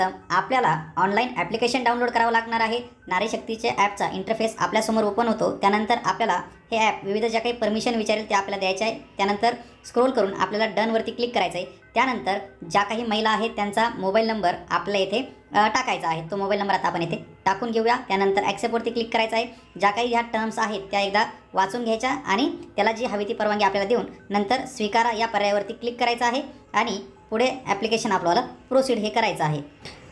सर्वप्रथम आपल्याला online application download करावं लागणार आहे. नारी शक्तीच्या ॲपचा इंटरफेस आपल्यासमोर ओपन होतो. त्यानंतर आपल्याला हे ॲप विविध ज्या काही परमिशन विचारेल ते आपल्याला द्यायचे आहे. त्यानंतर स्क्रोल करून आपल्याला डनवरती क्लिक करायचं आहे त्यानंतर ज्या काही महिला आहेत त्यांचा मोबाईल नंबर आपल्या इथे टाकायचा आहे. तो मोबाईल नंबर आता आपण इथे टाकून घेऊया. त्यानंतर ॲक्सेप्टवरती क्लिक करायचं आहे. ज्या काही ह्या टर्म्स आहेत त्या एकदा वाचून घ्यायच्या आणि त्याला जी हवी ती परवानगी आपल्याला देऊन नंतर स्वीकारा. या पर्यायावरती क्लिक करायचं आहे आणि पुढे ॲप्लिकेशन आपल्याला प्रोसीड हे करायचं आहे.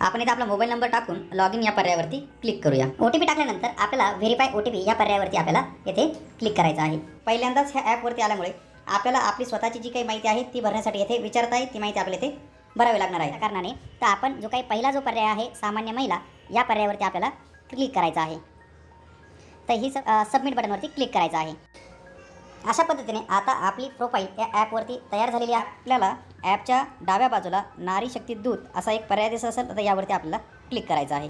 आपण इथे आपला मोबाईल नंबर टाकून लॉग इन या पर्यायावरती क्लिक करूया. ओ टी पी टाकल्यानंतर आपल्याला व्हेरीफाय ओ टी पी या पर्यायावरती आपल्याला येथे क्लिक करायचं आहे. पहिल्यांदाच ह्या ॲपवरती आल्यामुळे आपल्याला आपली स्वतःची जी काही माहिती आहे ती भरण्यासाठी येथे विचारत आहे ती माहिती आपल्याला इथे भरावी लागणार आहे. कारणाने तर आपण जो काही पहिला जो पर्याय आहे सामान्य महिला या पर्यायावरती आपल्याला क्लिक करायचं आहे. तर ही सबमिट बटनवरती क्लिक करायचं आहे. अशा पद्धतीने आता आपली प्रोफाईल या ॲपवरती तयार झालेली आपल्याला ॲपच्या डाव्या बाजूला नारी शक्ती दूत असा एक पर्याय दिसत असेल तर यावरती आपल्याला क्लिक करायचं आहे.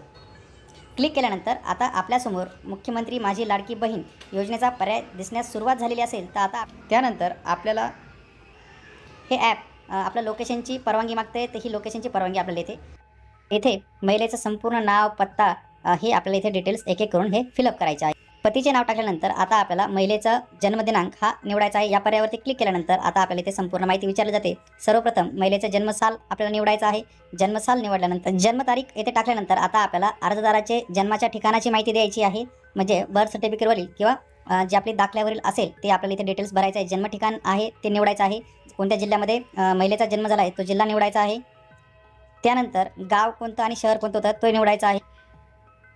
क्लिक केल्यानंतर आता आपल्यासमोर मुख्यमंत्री माझी लाडकी बहीण योजनेचा पर्याय दिसण्यास सुरुवात झालेली असेल तर आता त्यानंतर आपल्याला हे ॲप आपल्या लोकेशनची परवानगी मागते तर ही लोकेशनची परवानगी आपल्याला इथे येथे महिलेचं संपूर्ण नाव पत्ता हे आपल्याला इथे डिटेल्स एक एक करून हे फिलअप करायचे आहे. पतीचे नाव टाकल्यानंतर आता आपल्याला महिलेचा जन्मदिनांक हा निवडायचा आहे. या पर्यायावरती क्लिक केल्यानंतर आता आपल्याला इथे संपूर्ण माहिती विचारली जाते. सर्वप्रथम महिलेचा जन्मसाल आपल्याला निवडायचा आहे. जन्मसाल निवडल्यानंतर जन्मतारीख येथे टाकल्यानंतर आता आपल्याला अर्जदाराचे जन्माच्या ठिकाणाची माहिती द्यायची आहे. म्हणजे बर्थ सर्टिफिकेटवरील किंवा जे आपली दाखल्यावरील असेल ते आपल्याला इथे डिटेल्स भरायचं आहे. जन्म ठिकाण आहे ते निवडायचं आहे. कोणत्या जिल्ह्यामध्ये महिलेचा जन्म झाला आहे तो जिल्हा निवडायचा आहे. त्यानंतर गाव कोणतं आणि शहर कोणतं होतं तो निवडायचा आहे.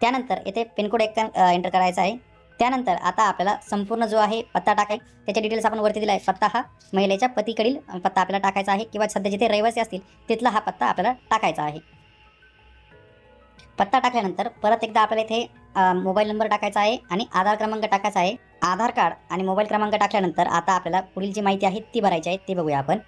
त्यानंतर येथे पिनकोड एक एंटर करायचा आहे. त्यानंतर आता आपल्याला संपूर्ण जो आहे पत्ता टाकायचा त्याचे डिटेल्स आपण वरती दिला आहे पत्ता हा महिलेच्या पतीकडील पत्ता आपल्याला टाकायचा आहे किंवा सध्या जिथे रहिवासी असतील तिथला हा पत्ता आपल्याला टाकायचा आहे. पत्ता टाकल्यानंतर परत एकदा आपल्याला इथे मोबाईल नंबर टाकायचा आहे आणि आधार क्रमांक टाकायचा आहे. आधार कार्ड आणि मोबाईल क्रमांक टाकल्यानंतर आता आपल्याला पुढील जी माहिती आहे ती भरायची आहे ती बघूया आपण.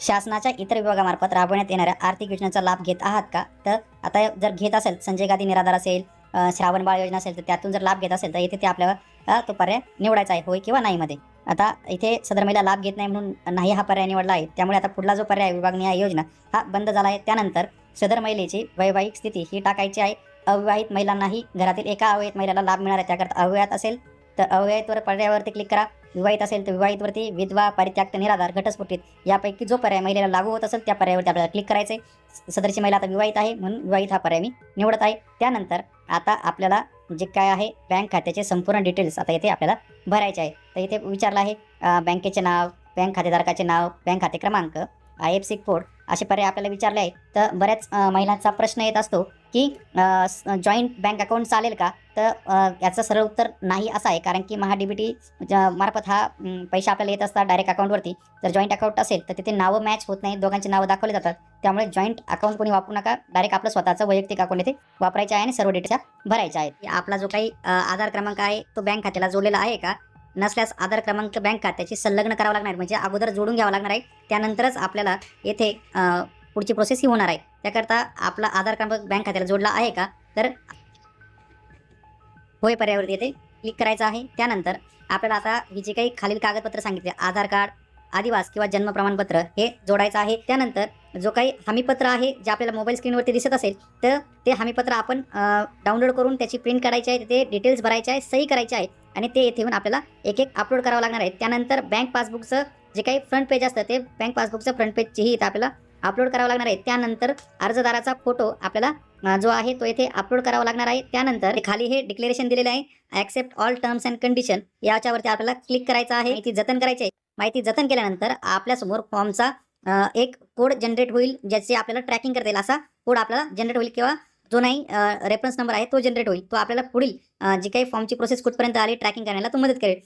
शासनाच्या इतर विभागामार्फत राबवण्यात येणाऱ्या आर्थिक योजनेचा लाभ घेत आहात का? तर आता जर घेत असेल संजय गांधी निराधार असेल श्रावण बाळ योजना असेल तर त्यातून जर लाभ घेत असेल तर इथे ते आपल्याला तो पर्याय निवडायचा आहे होय किंवा नाही मध्ये. आता इथे सदर महिला लाभ घेत नाही म्हणून नाही हा पर्याय निवडला आहे. त्यामुळे आता पुढला जो पर्याय विभागनीय योजना हा बंद झाला आहे. त्यानंतर सदर महिलेची वैवाहिक स्थिती ही टाकायची आहे. अविवाहित महिलांनाही घरातील एका अविवाहित महिलेला लाभ मिळणार आहे. त्याकरता अविवाहित असेल तर अविवाहितवर पर्यायावरती क्लिक करा. विवाहित असेल तर विवाहितवरती विधवा परित्याक्त निराधार घटस्फोटित यापैकी जो पर्याय महिलेला लागू होत असेल त्या पर्यायावरती आपल्याला क्लिक करायचं आहे सदरची महिला आता विवाहित आहे म्हणून विवाहित हा पर्याय मी निवडत आहे. त्यानंतर आता आपल्याला जे काय आहे बँक खात्याचे संपूर्ण डिटेल्स आता इथे आपल्याला भरायचे आहे. तर इथे विचारलं आहे बँकेचे नाव बँक खातेधारकाचे नाव बँक खाते क्रमांक आय एफ सी कोड असे पर्याय आपल्याला विचारले आहे तर बऱ्याच महिलांचा प्रश्न येत असतो की जॉईंट बँक अकाउंट चालेल का? तर याचं सरळ उत्तर नाही असं आहे. कारण की महा डी बी टी मार्फत हा पैसे आपल्याला येत असतात डायरेक्ट अकाउंटवरती जर जॉईंट अकाउंट असेल तर तिथे नावं मॅच होत नाही दोघांची नावं दाखवली जातात. त्यामुळे जॉईंट अकाउंट कोणी वापरू नका. डायरेक्ट आपलं स्वतःचं वैयक्तिक अकाउंट येथे वापरायचे आहे आणि सर्व डिटेल्स भरायच्या आहेत. आपला जो काही आधार क्रमांक आहे तो बँक खात्याला जोडलेला आहे का? नसल्यास आधार क्रमांक बँक खात्याची संलग्न करावा लागणार म्हणजे अगोदर जोडून घ्यावा लागणार आहे. त्यानंतरच आपल्याला येथे पुढची प्रोसेस ही होणार आहे. त्याकरता आपला आधार क्रमांक बँक खात्याला जोडला आहे का? तर होय पर्यायावरती येथे क्लिक करायचं आहे. त्यानंतर आपल्याला आता ही जी काही खालील कागदपत्र सांगितले आधार कार्ड आदिवास किंवा जन्म प्रमाणपत्र हे जोडायचं आहे. त्यानंतर जो काही हमीपत्र आहे जे आपल्याला मोबाईल स्क्रीनवरती दिसत असेल तर ते हमीपत्र आपण डाउनलोड करून त्याची प्रिंट काढायची आहे. ते डिटेल्स भरायचे आहे सही करायची आहे आणि ते येथे येऊन आपल्याला एक एक अपलोड करावं लागणार आहे. त्यानंतर बँक पासबुकचं जे काही फ्रंट पेज असतं ते बँक पासबुकचं फ्रंट पेजचीही इथं आपल्याला अपलोड करावं लागणार आहे. त्यानंतर अर्जदाराचा फोटो आपल्याला जो आहे तो येथे अपलोड करावा लागणार आहे. त्यानंतर खाली हे डिक्लेरेशन दिलेलं आहे. Accept all terms and condition याच्यावरती आपल्याला क्लिक करायचं आहे. माहिती जतन करायची आहे. माहिती जतन केल्यानंतर आपल्यासमोर फॉर्मचा एक कोड जनरेट होईल ज्याचे आपल्याला ट्रॅकिंग करता येईल. असा कोड आपल्याला जनरेट होईल किंवा जो नाही रेफरन्स नंबर आहे तो जनरेट होईल. तो आपल्याला पुढील जी काही फॉर्मची प्रोसेस कुठपर्यंत आली ट्रॅकिंग करण्याला तो मदत करेल.